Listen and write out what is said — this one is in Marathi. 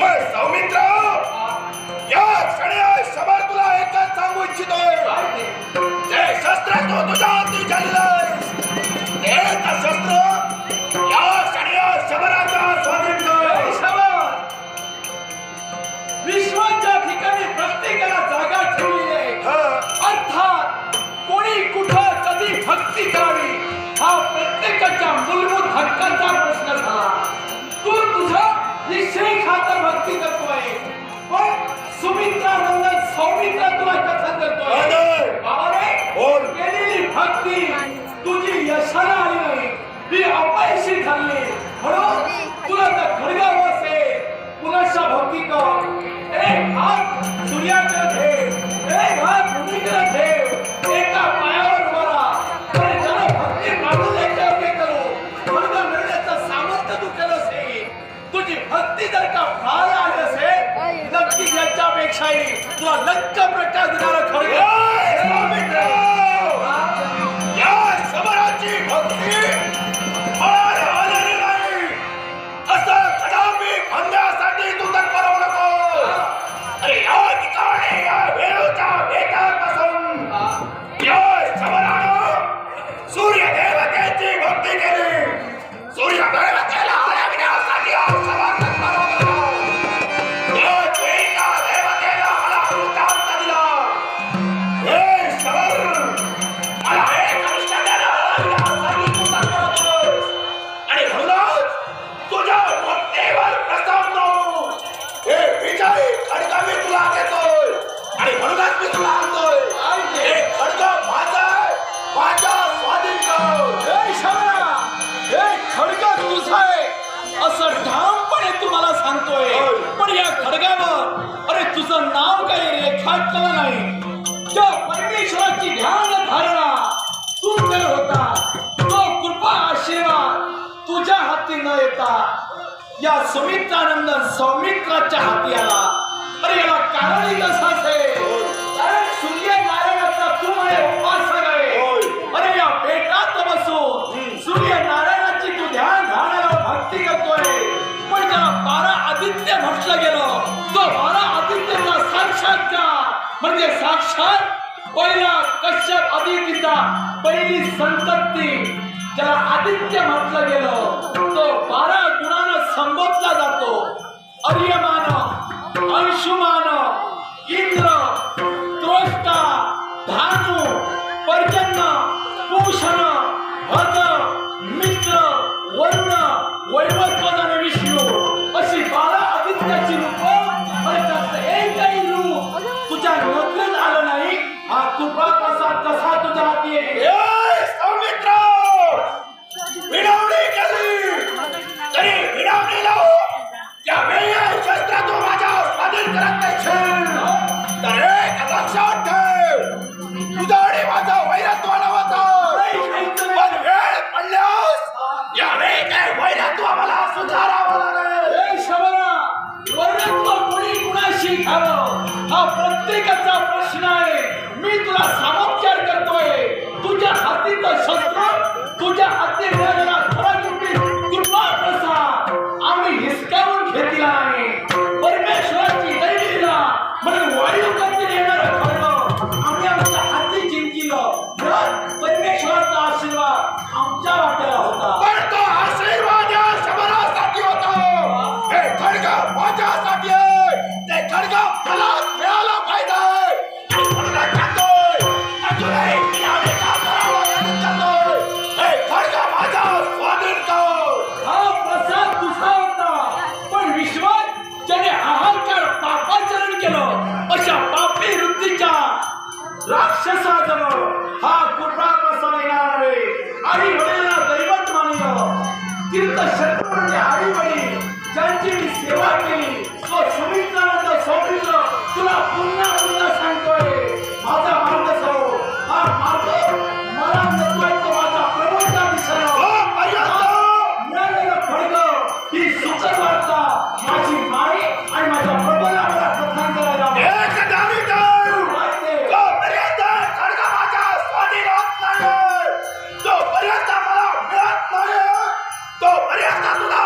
मग सौमित्र या क्षणी शबर सांगू इच्छितोय. जे शस्त्र तू तुझ्या हाती झालेलं तेच विश्वाच्या ठिकाणी प्रत्येकाला जागा ठेवली आहे. अर्थात कोणी कुठं कधी भक्ती हा प्रत्येकाच्या मूलभूत हक्काचा प्रश्न झाला. ಭಕ್ತಿ ತತ್ವ ಸುಮಿತ್ರಾನಂದ ಸೌಮಿತ್ರತ್ವ तुझी यशाला आली नाही ती अपयशी ठरली म्हणून तुला त्या खडगाव शाही तुला लक्क प्रकाश देणारा खरं त्याचं नाव काही रेखाटलं नाही. त्या परमेश्वराची ध्यान धारणा तू तर होता तो कृपा आशीर्वाद तुझ्या हाती न येता या सुमित्रानंद सौमित्राच्या हाती आला. अरे याला कारणही कसा असेल? कारण सूर्य नारायणाचा तू म्हणे उपास म्हणजे साक्षात पहिला कश्यप अदितीचा पहिली संतती ज्याला आदित्य म्हटलं गेलं तो बारा गुणानं संबोधला जातो. अर्यमान प्रत्येकाचा प्रश्न आहे. मी तुला सामोपचार करतोय. तुझ्या हातीचं शस्त्र तुझ्या हाती रोजना खरा कृपा प्रसा आम्ही हिसकावून घेतला आहे. परमेश्वराची दैवीला म्हणजे वायू करतील येणार खरं? आम्ही आमच्या हाती जिंकिलो. परमेश्वराचा आशीर्वाद आमच्या la